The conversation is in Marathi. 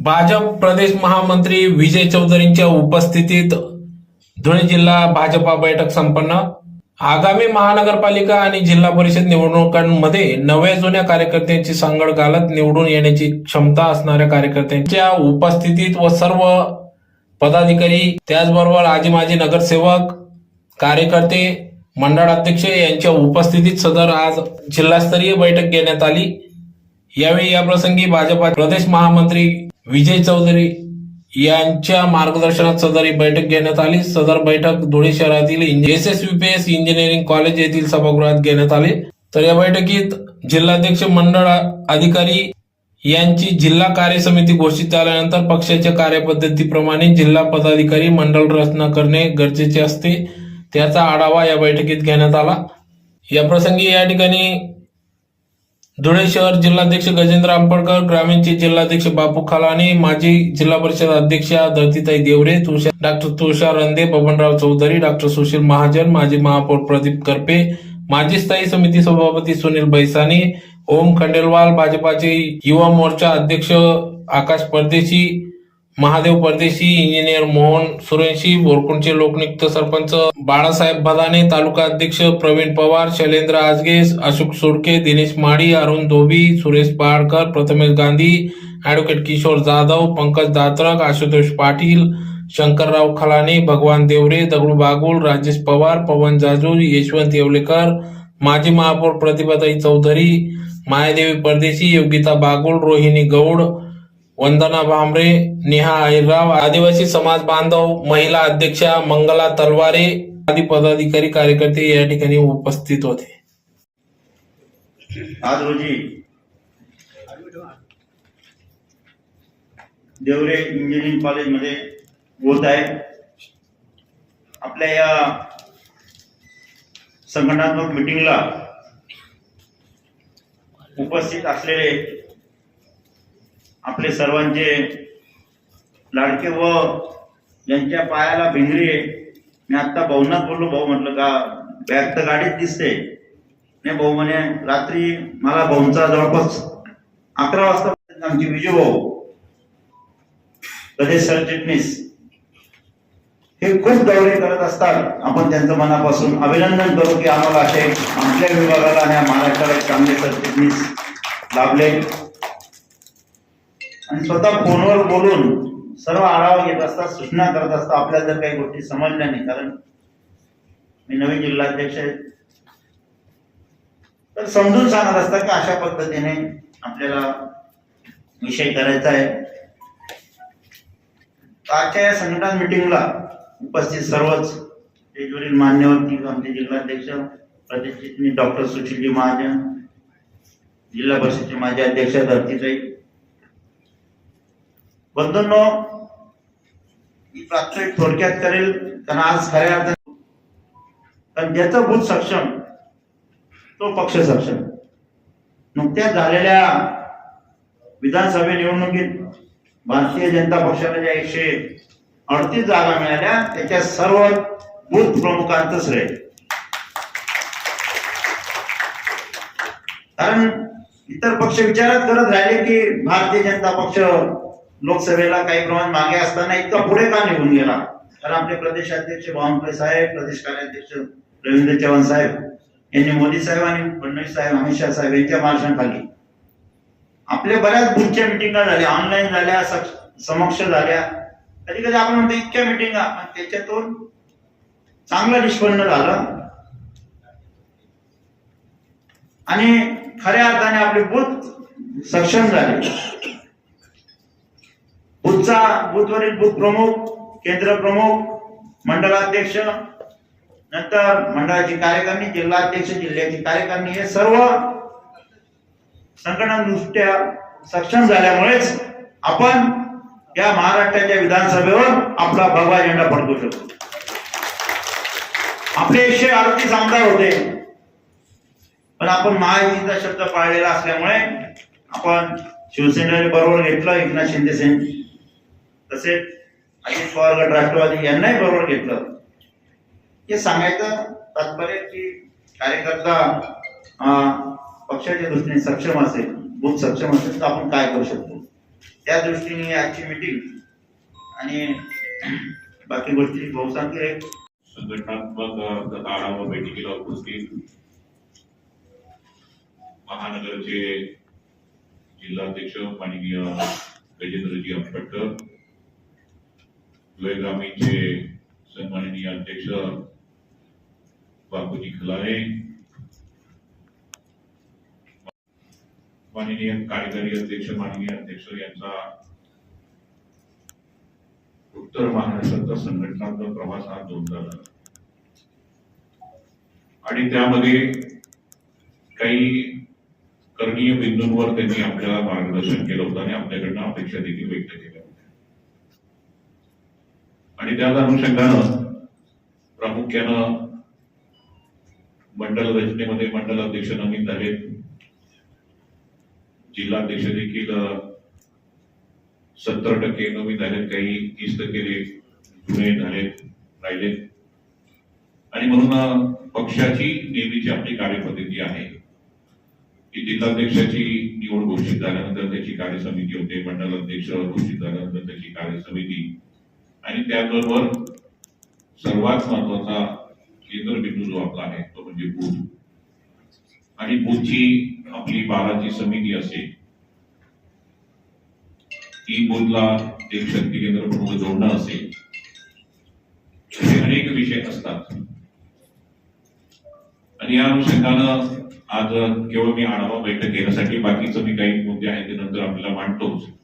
भाजप प्रदेश महामंत्री विजय चौधरींच्या उपस्थितीत धुळे जिल्हा भाजपा बैठक संपन्न. आगामी महानगरपालिका आणि जिल्हा परिषद निवडणुकांमध्ये नव्या जुन्या कार्यकर्त्यांची सांगड घालत निवडून येण्याची क्षमता असणाऱ्या कार्यकर्त्यांच्या उपस्थितीत व सर्व पदाधिकारी त्याचबरोबर आजी माजी नगरसेवक कार्यकर्ते मंडळाध्यक्ष यांच्या उपस्थितीत सदर आज जिल्हास्तरीय बैठक घेण्यात आली. यावेळी या प्रसंगी भाजपा प्रदेश महामंत्री विजय चौधरी यांच्या मार्गदर्शनात सदर ही बैठक घेण्यात आली. सदर बैठक धुळे शहरातील S S PS engineering college येथील सभागृहात घेण्यात आले. तर या बैठकीत जिल्हाध्यक्ष मंडळ अधिकारी यांची जिल्हा कार्य समिती घोषित झाल्यानंतर पक्षाच्या कार्यपद्धतीप्रमाणे जिल्हा पदाधिकारी मंडळ रचना करणे गरजेचे असते. त्याचा आढावा या बैठकीत घेण्यात आला. या प्रसंगी या ठिकाणी धुळे शहर जिल्हाध्यक्ष गजेंद्र आंबडकर ग्रामीणचे जिल्हाध्यक्ष बापू खालाने माजी जिल्हा परिषद अध्यक्षा धरतीताई देवरे तुषार डॉक्टर तुषार रंदे बबनराव चौधरी डॉक्टर सुशील महाजन माजी महापौर प्रदीप करपे माजी स्थायी समिती सभापती सुनील बैसाने ओम खंडेलवाल भाजपाचे युवा मोर्चा अध्यक्ष आकाश परदेशी महादेव परदेशी इंजिनियर मोहन सुरेशी बोरकुंडचे लोकनियुक्त सरपंच बाळासाहेब भदाने तालुका अध्यक्ष प्रवीण पवार शैलेंद्र आजगे अशोक सोडके दिनेश माळी अरुण धोबी सुरेश पहाडकर प्रथमेश गांधी ऍडव्होकेट किशोर जाधव पंकज दात्रक आशुतोष पाटील शंकरराव खलाने भगवान देवरे दगडू बागुल राजेश पवार पवन जाजू यशवंत येवलेकर माजी महापौर प्रतिभाताई चौधरी मायादेवी परदेशी योगिता बागुल रोहिणी गौड वंदना भांबरे नेहा आहिरराव आदिवासी समाज बांधव महिला अध्यक्षा मंगला तलवारे आदी पदाधिकारी कार्यकर्ते या ठिकाणी उपस्थित होते. आज रोजी देवरे इंजिनिअरिंग कॉलेजमध्ये होत आहे आपल्या या संघटनात्मक मिटिंगला उपस्थित असलेले आपले सर्वांचे लाडके व ज्यांच्या पायाला भिंगरी मी आत्ता भाऊनात बोललो भाऊ म्हटलं का बॅग तर गाडीत दिसते. नाही भाऊ म्हणे रात्री मला भाऊंचा जवळपास अकरा वाजता आमचे विजय भाऊ प्रदेश सरचिटणीस हे खूप दौरे करत असतात. आपण त्यांचं मनापासून अभिनंदन करू की आम्हाला असे आमच्या विभागाला आणि महाराष्ट्राला एक चांगले सरचिटणीस लाभले. आणि स्वतः फोनवर बोलून सर्व आढावा घेत असतात सूचना करत असतात. आपल्याला जर काही गोष्टी समजल्या नाही कारण मी नवीन जिल्हाध्यक्ष आहे. तर समजून सांगत असतात की अशा पद्धतीने आपल्याला विषय करायचा आहे? आजच्या या संघटना मिटिंगला उपस्थित सर्वच स्टेजवरील मान्यवरती आमचे जिल्हाध्यक्ष प्रतिष्ठित डॉक्टर सुशीलजी महाजन जिल्हा परिषदेचे माजी अध्यक्ष धरतीताई बंधूंनो ही प्राथमिक थोडक्यात करेल त्यांना आज खऱ्या अर्थाने कारण ज्याचं भूत सक्षम तो पक्ष सक्षम. नुकत्याच झालेल्या विधानसभा निवडणुकीत भारतीय जनता पक्षाला ज्या एकशे अडतीस जागा मिळाल्या त्याच्या सर्व बूथ प्रमुखांतच श्रेय. कारण इतर पक्ष विचारात करत राहिले की भारतीय जनता पक्ष लोकसभेला काही प्रमाण मागे असताना इतका पुढे का निघून गेला? कारण आपले प्रदेशाध्यक्ष बावनकुळे साहेब प्रदेश कार्याध्यक्ष रवींद्र चव्हाण साहेब यांनी मोदी साहेब आणि फडणवीस साहेब अमित शहा साहेब यांच्या मार्गाखाली आपल्या बऱ्याच बुथच्या मिटिंगा झाल्या ऑनलाईन झाल्या सक्ष- समक्ष झाल्या. कधी कधी आपण म्हणतो इतक्या मिटिंगा पण त्याच्यातून चांगलं निष्पन्न झालं. आणि खऱ्या अर्थाने आपले बूथ सक्षम झाले. बुथचा बुथवरील बुथ प्रमुख केंद्र प्रमुख मंडलाध्यक्ष नंतर मंडळाची कार्यकारिणी जिल्हाध्यक्ष जिल्ह्याची कार्यकारिणी हे सर्व संघटनादृष्ट्या सक्षम झाल्यामुळेच आपण या महाराष्ट्राच्या विधानसभेवर आपला भगवा झेंडा फडकू शकतो. आपले एकशे अडतीस आमदार होते. पण आपण महायुतीचा शब्द पाळलेला असल्यामुळे आपण शिवसेनेने बरोबर घेतलं एकनाथ शिंदे तसेच अजित पवार गट राष्ट्रवादी यांनाही बरोबर घेतलं. हे सांगायचं तात्पर्य की कार्यकर्ता पक्षाच्या दृष्टीने सक्षम असेल बूथ सक्षम असेल तर आपण काय करू शकतो? त्या दृष्टीने आजची मिटिंग आणि बाकी गोष्टी बहुसंख्य संघटनात्मक अ, तथा आढावा बैठकीला उपस्थित महानगरचे जिल्हाध्यक्ष माननीय गजेंद्रजी आंबेडकर धुळे ग्रामीणचे सन्माननीय अध्यक्ष बापूजी खलारे माननीय कार्यकारी अध्यक्ष माननीय अध्यक्ष यांचा उत्तर महाराष्ट्राचा संघटनात्मक प्रवास हा दोन झाला. आणि त्यामध्ये काही करणीय बिंदूंवर त्यांनी आपल्याला मार्गदर्शन केलं होतं आणि आपल्याकडनं अपेक्षा देखील व्यक्त केल्या. आणि त्याच अनुषंगानं प्रामुख्यानं मंडल रचनेमध्ये मंडल अध्यक्ष नवीन झालेत जिल्हाध्यक्ष देखील सत्तर टक्के नमित झालेत काही तीस टक्के जुने झालेत राहिलेत. आणि म्हणून पक्षाची नेहमीची आपली कार्यपद्धती आहे की जिल्हाध्यक्षाची निवड घोषित झाल्यानंतर त्याची कार्यसमिती होते मंडल अध्यक्ष घोषित झाल्यानंतर त्याची कार्यसमिती आणि त्याचबरोबर सर्वात महत्त्वाचा केंद्रबिंदू जो आपला आहे तो म्हणजे बुध. आणि बुधची आपली बाराची समिती असेल ती बुधला एक शक्ती केंद्र म्हणून जोडणं असेल. असे अनेक विषय असतात. आणि या अनुषंगानं आज केवळ मी आढावा बैठक घेण्यासाठी बाकीचं मी काही मुद्दे आहेत ते नंतर आपल्याला मांडतोच.